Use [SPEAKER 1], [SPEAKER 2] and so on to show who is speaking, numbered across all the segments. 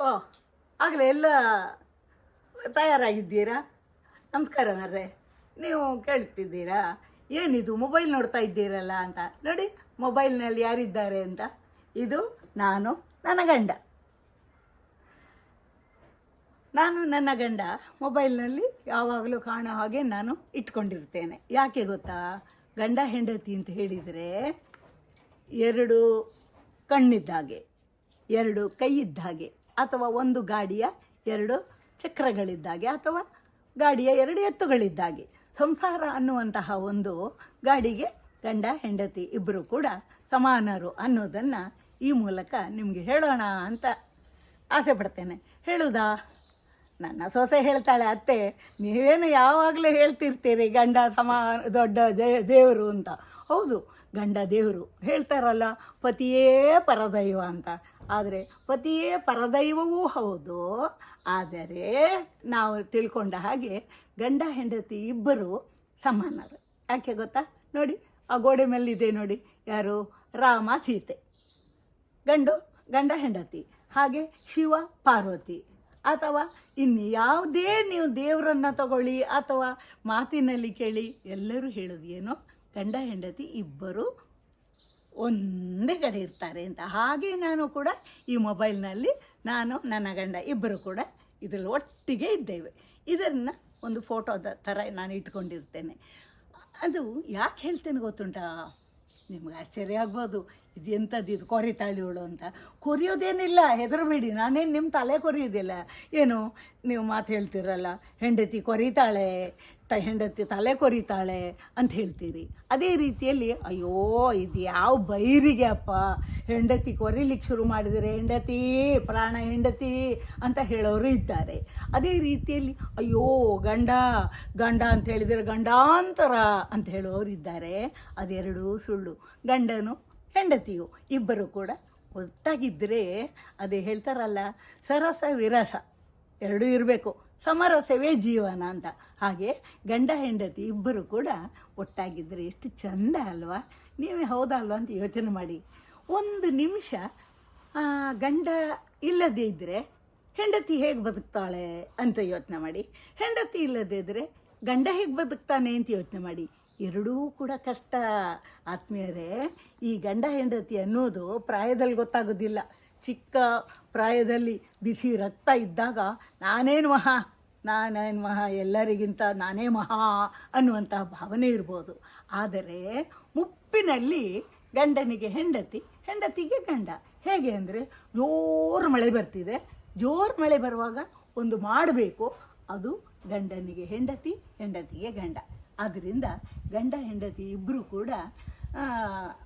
[SPEAKER 1] ಓ, ಆಗಲೇ ಎಲ್ಲ ತಯಾರಾಗಿದ್ದೀರಾ? ನಮಸ್ಕಾರ ಮರ್ರೆ. ನೀವು ಕೇಳ್ತಿದ್ದೀರಾ? ಏನಿದು, ಮೊಬೈಲ್ ನೋಡ್ತಾ ಇದ್ದೀರಲ್ಲ ಅಂತ. ನೋಡಿ, ಮೊಬೈಲ್ನಲ್ಲಿ ಯಾರಿದ್ದಾರೆ ಅಂತ. ಇದು ನಾನು, ನನ್ನ ಗಂಡ. ನಾನು, ನನ್ನ ಗಂಡ. ಮೊಬೈಲ್ನಲ್ಲಿ ಯಾವಾಗಲೂ ಕಾಣೋ ಹಾಗೆ ನಾನು ಇಟ್ಕೊಂಡಿರ್ತೇನೆ. ಯಾಕೆ ಗೊತ್ತಾ? ಗಂಡ, ಹೆಂಡತಿ ಅಂತ ಹೇಳಿದರೆ ಎರಡು ಕಣ್ಣಿದ್ದ ಹಾಗೆ ಎರಡು ಕೈ ಇದ್ದ ಹಾಗೆ ಅಥವಾ ಒಂದು ಗಾಡಿಯ ಎರಡು ಚಕ್ರಗಳಿದ್ದಾಗೆ ಅಥವಾ ಗಾಡಿಯ ಎರಡು ಎತ್ತುಗಳಿದ್ದಾಗೆ. ಸಂಸಾರ ಅನ್ನುವಂತಹ ಒಂದು ಗಾಡಿಗೆ ಗಂಡ, ಹೆಂಡತಿ ಇಬ್ಬರು ಕೂಡ ಸಮಾನರು ಅನ್ನೋದನ್ನು ಈ ಮೂಲಕ ನಿಮಗೆ ಹೇಳೋಣ ಅಂತ ಆಸೆ ಪಡ್ತೇನೆ. ಹೇಳುದಾ? ನನ್ನ ಸೊಸೆ ಹೇಳ್ತಾಳೆ, ಅತ್ತೆ, ನೀವೇನು ಯಾವಾಗಲೂ ಹೇಳ್ತಿರ್ತೀರಿ ಗಂಡ ಸಮ, ದೊಡ್ಡ ದೇವರು ಅಂತ? ಹೌದು, ಗಂಡ ದೇವರು ಹೇಳ್ತಾರಲ್ಲ, ಪತಿಯೇ ಪರದೈವ ಅಂತ. ಆದರೆ ಪತಿಯೇ ಪರದೈವವೂ ಹೌದು. ಆದರೆ ನಾವು ತಿಳ್ಕೊಂಡ ಹಾಗೆ ಗಂಡ ಹೆಂಡತಿ ಇಬ್ಬರು ಸಮಾನರು. ಯಾಕೆ ಗೊತ್ತಾ? ನೋಡಿ, ಆ ಗೋಡೆ ಮೇಲಿದೆ ನೋಡಿ, ಯಾರು? ರಾಮ ಸೀತೆ. ಗಂಡು, ಗಂಡ ಹೆಂಡತಿ. ಹಾಗೆ ಶಿವ, ಪಾರ್ವತಿ. ಅಥವಾ ಇನ್ನು ಯಾವುದೇ ನೀವು ದೇವರನ್ನು ತಗೊಳ್ಳಿ ಅಥವಾ ಮಾತಿನಲ್ಲಿ ಕೇಳಿ ಎಲ್ಲರೂ ಹೇಳೋದು ಏನು? ಗಂಡ, ಹೆಂಡತಿ ಇಬ್ಬರು ಒಂದೇ ಕಡೆ ಇರ್ತಾರೆ ಅಂತ. ಹಾಗೆ ನಾನು ಕೂಡ ಈ ಮೊಬೈಲ್ನಲ್ಲಿ ನಾನು, ನನ್ನ ಗಂಡ ಇಬ್ಬರು ಕೂಡ ಇದರಲ್ಲಿ ಒಟ್ಟಿಗೆ ಇದ್ದೇವೆ. ಇದನ್ನು ಒಂದು ಫೋಟೋದ ಥರ ನಾನು ಇಟ್ಕೊಂಡಿರ್ತೇನೆ. ಅದು ಯಾಕೆ ಹೇಳ್ತೇನೆ ಗೊತ್ತುಂಟಾ? ನಿಮ್ಗೆ ಆಶ್ಚರ್ಯ ಆಗ್ಬೋದು. ಇದು ಎಂಥದ್ದು ಇದು ಕೊರಿತಾಳಿವಳು ಅಂತ. ಕೊರಿಯೋದೇನಿಲ್ಲ ಹೆದರಬೇಡಿ ನಾನೇನು ನಿಮ್ಮ ತಲೆ ಕೊರಿಯೋದಿಲ್ಲ. ಏನು, ನೀವು ಮಾತು ಹೇಳ್ತೀರಲ್ಲ, ಹೆಂಡತಿ ಕೊರಿತಾಳೆ, ತ, ಹೆಂಡತಿ ತಲೆ ಕೊರಿತಾಳೆ ಅಂತ ಹೇಳ್ತೀರಿ. ಅದೇ ರೀತಿಯಲ್ಲಿ, ಅಯ್ಯೋ, ಇದು ಯಾವ ಬೈರಿಗೆ ಅಪ್ಪ. ಹೆಂಡತಿ ಕೊರಿಲಿಕ್ಕೆ ಶುರು ಮಾಡಿದರೆ ಹೆಂಡತಿ, ಪ್ರಾಣ ಹೆಂಡತಿ ಅಂತ ಹೇಳೋರು ಇದ್ದಾರೆ. ಅದೇ ರೀತಿಯಲ್ಲಿ, ಅಯ್ಯೋ, ಗಂಡ ಗಂಡ ಅಂತ ಹೇಳಿದರೆ ಗಂಡಾಂತರ ಅಂತ ಹೇಳೋರು ಇದ್ದಾರೆ. ಅದೆರಡೂ ಸುಳ್ಳು. ಗಂಡನು ಹೆಂಡತಿಯು ಇಬ್ಬರು ಕೂಡ ಒಟ್ಟಾಗಿದ್ದರೆ ಅದೇ ಹೇಳ್ತಾರಲ್ಲ, ಸರಸ ವಿರಸ ಎರಡೂ ಇರಬೇಕು, ಸಮರಸವೇ ಜೀವನ ಅಂತ. ಹಾಗೆ ಗಂಡ ಹೆಂಡತಿ ಇಬ್ಬರು ಕೂಡ ಒಟ್ಟಾಗಿದ್ದರೆ ಎಷ್ಟು ಚಂದ ಅಲ್ವಾ? ನೀವೇ ಹೌದಲ್ವಾ ಅಂತ ಯೋಚನೆ ಮಾಡಿ. ಒಂದು ನಿಮಿಷ ಗಂಡ ಇಲ್ಲದೇ ಇದ್ದರೆ ಹೆಂಡತಿ ಹೇಗೆ ಬದುಕ್ತಾಳೆ ಅಂತ ಯೋಚನೆ ಮಾಡಿ. ಹೆಂಡತಿ ಇಲ್ಲದೇ ಇದ್ದರೆ ಗಂಡ ಹೇಗೆ ಬದುಕ್ತಾನೆ ಅಂತ ಯೋಚನೆ ಮಾಡಿ. ಎರಡೂ ಕೂಡ ಕಷ್ಟ. ಆತ್ಮೀಯರೇ, ಈ ಗಂಡ ಹೆಂಡತಿ ಅನ್ನೋದು ಪ್ರಾಯದಲ್ಲಿ ಗೊತ್ತಾಗೋದಿಲ್ಲ. ಚಿಕ್ಕ ಪ್ರಾಯದಲ್ಲಿ ಬಿಸಿ ರಕ್ತ ಇದ್ದಾಗ ನಾನೇನು ಮಹಾ ನಾನೇನು ಮಹಾ, ಎಲ್ಲರಿಗಿಂತ ನಾನೇ ಮಹಾ ಅನ್ನುವಂತಹ ಭಾವನೆ ಇರ್ಬೋದು. ಆದರೆ ಮುಪ್ಪಿನಲ್ಲಿ ಗಂಡನಿಗೆ ಹೆಂಡತಿ, ಹೆಂಡತಿಗೆ ಗಂಡ. ಹೇಗೆ ಅಂದರೆ ಜೋರು ಮಳೆ ಬರ್ತಿದೆ. ಜೋರು ಮಳೆ ಬರುವಾಗ ಒಂದು ಮಾಡಬೇಕು. ಅದು ಗಂಡನಿಗೆ ಹೆಂಡತಿ, ಹೆಂಡತಿಗೆ ಗಂಡ. ಆದ್ದರಿಂದ ಗಂಡ, ಹೆಂಡತಿ ಇಬ್ಬರು ಕೂಡ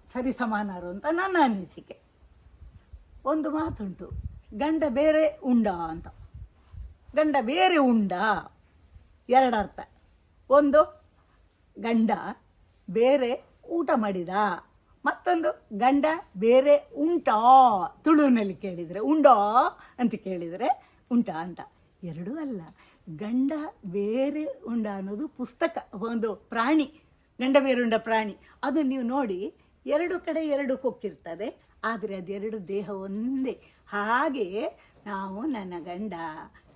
[SPEAKER 1] ಸರಿ ಸಮಾನರು ಅಂತ ನನ್ನ ಅನಿಸಿಕೆ. ಒಂದು ಮಾತುಂಟು, ಗಂಡ ಬೇರೆ ಉಂಡ ಅಂತ. ಗಂಡ ಬೇರೆ ಉಂಡ? ಎರಡರ್ಥ. ಒಂದು, ಗಂಡ ಬೇರೆ ಊಟ ಮಾಡಿದ? ಮತ್ತೊಂದು, ಗಂಡ ಬೇರೆ ಉಂಟಾ? ತುಳುವಿನಲ್ಲಿ ಕೇಳಿದರೆ ಉಂಡೋ ಅಂತ ಕೇಳಿದರೆ ಉಂಟಾ ಅಂತ. ಎರಡೂ ಅಲ್ಲ. ಗಂಡ ಬೇರೆ ಉಂಡ ಅನ್ನೋದು ಪುಸ್ತಕ ಒಂದು ಪ್ರಾಣಿ ಗಂಡ ಬೇರೆ ಉಂಡ ಪ್ರಾಣಿ. ಅದು ನೀವು ನೋಡಿ ಎರಡು ಕಡೆ ಎರಡು ಕೊಕ್ಕಿರ್ತದೆ ಆದರೆ ಅದೆರಡು ದೇಹ ಒಂದೇ. ಹಾಗೆ ನಾವು ನನ್ನ ಗಂಡ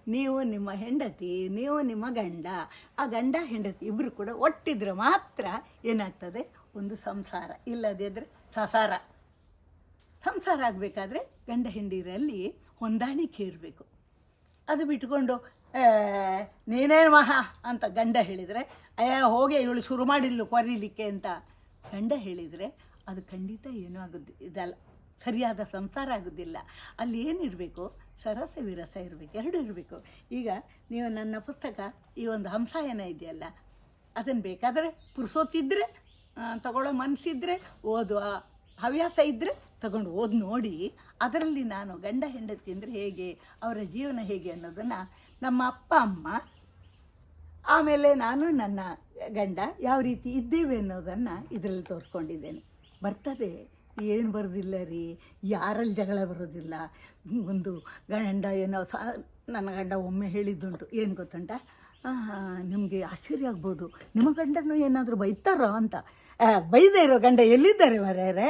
[SPEAKER 1] ನೀವು ನಿಮ್ಮ ಹೆಂಡತಿ ನೀವು ನಿಮ್ಮ ಗಂಡ ಆ ಗಂಡ ಹೆಂಡತಿ ಇಬ್ಬರು ಕೂಡ ಒಟ್ಟಿದ್ರೆ ಮಾತ್ರ ಏನಾಗ್ತದೆ? ಒಂದು ಸಂಸಾರ. ಇಲ್ಲದಿದ್ದರೆ ಸಸಾರ. ಸಂಸಾರ ಆಗಬೇಕಾದ್ರೆ ಗಂಡ ಹೆಂಡಿರಲ್ಲಿ ಹೊಂದಾಣಿಕೆ ಇರಬೇಕು. ಅದು ಬಿಟ್ಕೊಂಡು "ಏ, ನೀನೇನು ಮಹಾ ಅಂತ ಗಂಡ ಹೇಳಿದರೆ, ಅಯ್ಯ, ಹೋಗಿ ಇವಳು ಶುರು ಮಾಡಿದ್ಲು ಕೊರಿಲಿಕ್ಕೆ ಅಂತ ಗಂಡ ಹೇಳಿದರೆ, ಅದು ಖಂಡಿತ ಏನೂ ಆಗೋದು, ಇದಲ್ಲ, ಸರಿಯಾದ ಸಂಸಾರ ಆಗೋದಿಲ್ಲ. ಅಲ್ಲಿ ಏನಿರಬೇಕು? ಸರಸ ವಿರಸ ಇರಬೇಕು, ಎರಡು ಇರಬೇಕು. ಈಗ ನೀವು ನನ್ನ ಪುಸ್ತಕ, ಈ ಒಂದು ಹಂಸಾಯನ ಇದೆಯಲ್ಲ ಅದನ್ನು ಬೇಕಾದರೆ ಪುರ್ಸೋತಿದ್ದರೆ ತಗೊಳ್ಳೋ ಮನಸ್ಸಿದ್ರೆ ಓದುವ ಹವ್ಯಾಸ ಇದ್ದರೆ ತಗೊಂಡು ಓದಿ ನೋಡಿ, ಅದರಲ್ಲಿ ನಾನು ಗಂಡ ಹೆಂಡತಿ ಅಂದರೆ ಹೇಗೆ, ಅವರ ಜೀವನ ಹೇಗೆ ಅನ್ನೋದನ್ನು ನಮ್ಮ ಅಪ್ಪ, ಅಮ್ಮ, ಆಮೇಲೆ ನಾನು ನನ್ನ ಗಂಡ ಯಾವ ರೀತಿ ಇದ್ದೇವೆ ಅನ್ನೋದನ್ನು ಇದರಲ್ಲಿ ತೋರಿಸ್ಕೊಂಡಿದ್ದೇನೆ. ಬರ್ತದೆ, ಏನು ಬರೋದಿಲ್ಲ ರೀ, ಯಾರಲ್ಲಿ ಜಗಳ ಬರೋದಿಲ್ಲ. ಒಂದು ಗಂಡ ಏನೋ ಸಹ ನನ್ನ ಗಂಡ ಒಮ್ಮೆ ಹೇಳಿದ್ದುಂಟು, ಏನು ಗೊತ್ತುಂಟ? ನಿಮಗೆ ಆಶ್ಚರ್ಯ ಆಗ್ಬೋದು. ನಿಮ್ಮ ಗಂಡನೂ ಏನಾದರೂ ಬೈತಾರೋ ಅಂತ. ಬೈದೇ ಇರೋ ಗಂಡ ಎಲ್ಲಿದ್ದಾರೆ ಮರ್ಯಾರೆ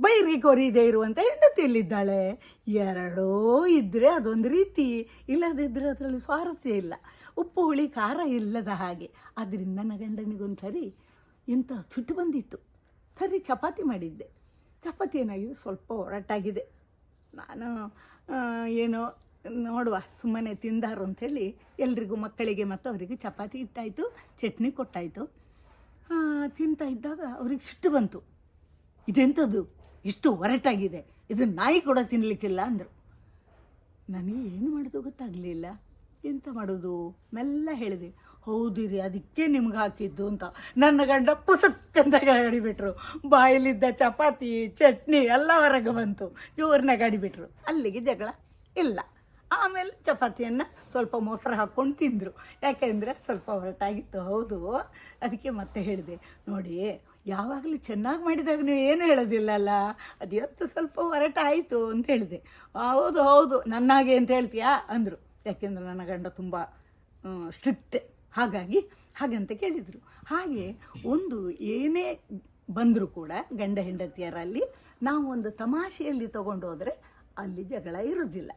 [SPEAKER 1] ಬೈರಿ ಕೊರಿದೇ ಇರುವಂಥ ಹೆಂಡತಿಯಲ್ಲಿದ್ದಾಳೆ ಎರಡೂ ಇದ್ದರೆ ಅದೊಂದು ರೀತಿ. ಇಲ್ಲದಿದ್ದರೆ ಅದರಲ್ಲಿ ಸ್ವಾರಸ್ಯ ಇಲ್ಲ. ಉಪ್ಪು, ಹುಳಿ, ಖಾರ ಇಲ್ಲದ ಹಾಗೆ. ಆದ್ದರಿಂದ ನನ್ನ ಗಂಡನಿಗೊಂದು ಸರಿ ಎಂಥ ಸುಟ್ಟು ಬಂದಿತ್ತು. ಸರಿ ಚಪಾತಿ ಮಾಡಿದ್ದೆ. ಚಪಾತಿ ಏನಾಗಿದೆ? ಸ್ವಲ್ಪ ಒರಟಾಗಿದೆ. ನಾನು ಏನೋ ನೋಡುವ, ಸುಮ್ಮನೆ ತಿಂದಾರು ಅಂಥೇಳಿ ಎಲ್ರಿಗೂ ಮಕ್ಕಳಿಗೆ ಮತ್ತು ಅವರಿಗೆ ಚಪಾತಿ ಇಟ್ಟಾಯಿತು, ಚಟ್ನಿ ಕೊಟ್ಟಾಯಿತು. ತಿಂತಾ ಇದ್ದಾಗ ಅವ್ರಿಗೆ ಸುಟ್ಟು ಬಂತು. ಇದೆಂಥದ್ದು ಇಷ್ಟು ಒರಟಾಗಿದೆ. ಇದು ನಾಯಿ ಕೂಡ ತಿನ್ನಲಿಕ್ಕಿಲ್ಲ ಅಂದರು. ನನಗೆ ಏನು ಮಾಡೋದು ಗೊತ್ತಾಗಲಿಲ್ಲ. ಎಂತ ಮಾಡೋದು? ಮೆಲ್ಲ ಹೇಳಿದೆ. ಹೌದಿರಿ ಅದಕ್ಕೆ ನಿಮ್ಗೆ ಹಾಕಿದ್ದು ಅಂತ. ನನ್ನ ಗಂಡ ಪುಸಕ್ ಅಂತ ಗಾಡಿಬಿಟ್ರು ಬಾಯಲ್ಲಿದ್ದ ಚಪಾತಿ, ಚಟ್ನಿ ಎಲ್ಲ ಹೊರಗೆ ಬಂತು. ಜೋರನ್ನ ಗಾಡಿಬಿಟ್ರು ಅಲ್ಲಿಗೆ ಜಗಳ ಇಲ್ಲ. ಆಮೇಲೆ ಚಪಾತಿಯನ್ನು ಸ್ವಲ್ಪ ಮೊಸರು ಹಾಕ್ಕೊಂಡು ತಿಂದರು. ಯಾಕೆಂದರೆ ಸ್ವಲ್ಪ ಹೊರಟಾಗಿತ್ತು ಹೌದು, ಅದಕ್ಕೆ ಮತ್ತೆ ಹೇಳಿದೆ. ನೋಡಿ ಯಾವಾಗಲೂ ಚೆನ್ನಾಗಿ ಮಾಡಿದಾಗ ನೀವು ಏನು ಹೇಳೋದಿಲ್ಲಲ್ಲ ಅದು ಎತ್ತು ಸ್ವಲ್ಪ ಹೊರಟಾಯಿತು ಅಂತ ಹೇಳಿದೆ. ಹೌದು ಹೌದು, ನನ್ನಾಗೆ ಅಂತ ಹೇಳ್ತೀಯಾ? ಅಂದರು. ಯಾಕೆಂದರೆ ನನ್ನ ಗಂಡ ತುಂಬ ಸ್ಟ್ರಿಕ್ಟ್. ಹಾಗಾಗಿ ಹಾಗಂತ ಕೇಳಿದರು. ಹಾಗೆ ಒಂದು ಏನೇ ಬಂದರೂ ಕೂಡ ಗಂಡ ಹೆಂಡತಿಯರಲ್ಲಿ ನಾವು ಒಂದು ತಮಾಷೆಯಲ್ಲಿ ತಗೊಂಡು ಹೋದರೆ ಅಲ್ಲಿ ಜಗಳ ಇರೋದಿಲ್ಲ.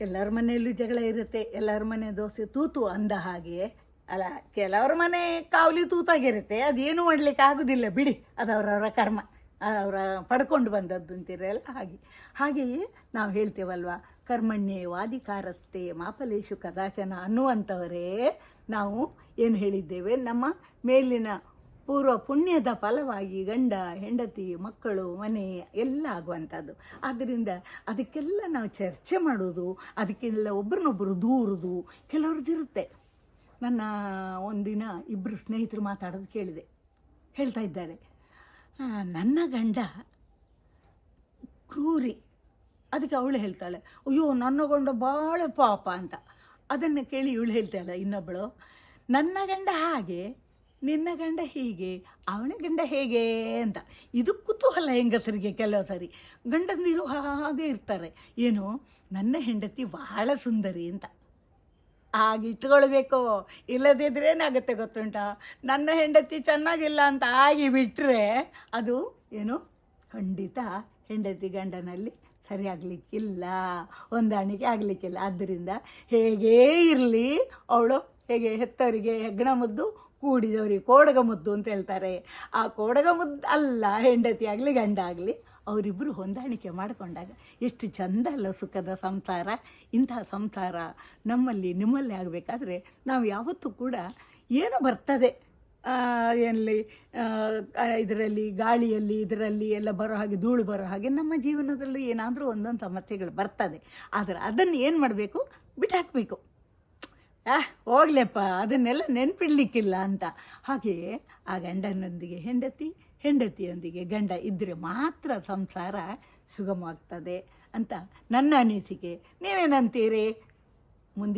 [SPEAKER 1] ಎಲ್ಲರ ಮನೆಯಲ್ಲೂ ಜಗಳ ಇರುತ್ತೆ. ಎಲ್ಲರ ಮನೆ ದೋಸೆ ತೂತು ಅಂದ ಹಾಗೆ ಅಲ್ಲ, ಕೆಲವ್ರ ಮನೆ ಕಾವಲಿ ತೂತಾಗಿರುತ್ತೆ, ಅದೇನು ಮಾಡಲಿಕ್ಕೆ ಆಗೋದಿಲ್ಲ, ಬಿಡಿ. ಅದು ಅವರವರ ಕರ್ಮ ಅವರ ಪಡ್ಕೊಂಡು ಬಂದದ್ದು ಅಂತೀರಲ್ಲ, ಹಾಗೆ. ಹಾಗೆಯೇ ನಾವು ಹೇಳ್ತೇವಲ್ವ, ಕರ್ಮಣ್ಯೇ ವಾದಿಕಾರಸ್ತೆ ಮಾಪಲೇಶು ಕದಾಚನ ಅನ್ನುವಂಥವರೇ ನಾವು ಏನು ಹೇಳಿದ್ದೇವೆ? ನಮ್ಮ ಮೇಲಿನ ಪೂರ್ವ ಪುಣ್ಯದ ಫಲವಾಗಿ ಗಂಡ, ಹೆಂಡತಿ, ಮಕ್ಕಳು, ಮನೆ ಎಲ್ಲ ಆಗುವಂಥದ್ದು. ಆದ್ದರಿಂದ ಅದಕ್ಕೆಲ್ಲ ನಾವು ಚರ್ಚೆ ಮಾಡೋದು, ಅದಕ್ಕೆಲ್ಲ ಒಬ್ರನ್ನೊಬ್ಬರು ದೂರುದು, ಕೆಲವ್ರದ್ದಿರುತ್ತೆ. ನನ್ನ ಒಂದಿನ ಇಬ್ಬರು ಸ್ನೇಹಿತರು ಮಾತಾಡೋದು ಕೇಳಿದೆ. ಹೇಳ್ತಾ ಇದ್ದಾರೆ. "ಆ, ನನ್ನ ಗಂಡ ಕ್ರೂರಿ. ಅದಕ್ಕೆ ಅವಳು ಹೇಳ್ತಾಳೆ ಅಯ್ಯೋ ನನ್ನ ಗಂಡ ಭಾಳ ಪಾಪ ಅಂತ. ಅದನ್ನು ಕೇಳಿ ಇವಳು ಹೇಳ್ತಾಳೆ ಇನ್ನೊಬ್ಬಳು ನನ್ನ ಗಂಡ ಹಾಗೆ ನಿನ್ನ ಗಂಡ ಹೀಗೆ ಅವಳ ಗಂಡ ಹೇಗೆ ಅಂತ. ಇದು ಕುತೂಹಲ ಹೆಂಗಸರಿಗೆ ಕೆಲವು ಸರಿ. ಗಂಡಂದಿರು ಹಾಗೆ ಇರ್ತಾರೆ. ಏನು ನನ್ನ ಹೆಂಡತಿ ಭಾಳ ಸುಂದರಿ ಅಂತ. ಆಗ ಇಟ್ಕೊಳ್ಬೇಕು. ಇಲ್ಲದಿದ್ದರೆ ಏನಾಗುತ್ತೆ ಗೊತ್ತುಂಟ? ನನ್ನ ಹೆಂಡತಿ ಚೆನ್ನಾಗಿಲ್ಲ ಅಂತ ಆಗಿ ಬಿಟ್ಟರೆ ಅದು ಏನು? ಖಂಡಿತ ಹೆಂಡತಿ ಗಂಡನಲ್ಲಿ ಸರಿಯಾಗಲಿಕ್ಕಿಲ್ಲ. ಹೊಂದಾಣಿಕೆ ಆಗಲಿಕ್ಕಿಲ್ಲ. ಆದ್ದರಿಂದ ಹೇಗೇ ಇರಲಿ, ಅವಳು ಹೇಗೆ ಹೆತ್ತವರಿಗೆ ಹೆಗ್ಗಣ ಮುದ್ದು, ಕೂಡಿದವರಿಗೆ ಕೋಡಗ ಮುದ್ದು ಅಂತ ಹೇಳ್ತಾರೆ. ಆ ಕೋಡಗ ಮುದ್ದು ಅಲ್ಲ, ಹೆಂಡತಿ ಆಗಲಿ ಗಂಡ ಆಗಲಿ. ಅವರಿಬ್ಬರು ಹೊಂದಾಣಿಕೆ ಮಾಡಿಕೊಂಡಾಗ ಎಷ್ಟು ಚಂದ ಅಲ್ಲ ಸುಖದ ಸಂಸಾರ. ಇಂತಹ ಸಂಸಾರ ನಮ್ಮಲ್ಲಿ ನಿಮ್ಮಲ್ಲಿ ಆಗಬೇಕಾದ್ರೆ ನಾವು ಯಾವತ್ತೂ ಕೂಡ ಏನೋ ಬರ್ತದೆ. ಎಲ್ಲಿ ಇದರಲ್ಲಿ, ಗಾಳಿಯಲ್ಲಿ, ಇದರಲ್ಲಿ ಎಲ್ಲ ಬರೋ ಹಾಗೆ, ಧೂಳು ಬರೋ ಹಾಗೆ ನಮ್ಮ ಜೀವನದಲ್ಲೂ ಏನಾದರೂ ಒಂದೊಂದು ಸಮಸ್ಯೆಗಳು ಬರ್ತದೆ. ಆದರೆ ಅದನ್ನು ಏನು ಮಾಡಬೇಕು? ಬಿಟ್ಟಾಕಬೇಕು ಆ ಹೋಗ್ಲೆಪ್ಪ ಅದನ್ನೆಲ್ಲ ನೆನ್ಪಿಡ್ಲಿಕ್ಕಿಲ್ಲ ಅಂತ. ಹಾಗೆಯೇ ಆ ಗಂಡನೊಂದಿಗೆ ಹೆಂಡತಿ ಹೆಂಡತಿಯೊಂದಿಗೆ ಗಂಡ ಇದ್ದರೆ ಮಾತ್ರ ಸಂಸಾರ ಸುಗಮವಾಗ್ತದೆ ಅಂತ ನನ್ನ ಅನಿಸಿಕೆ. ನೀವೇನಂತೀರಿ? ಮುಂದೆ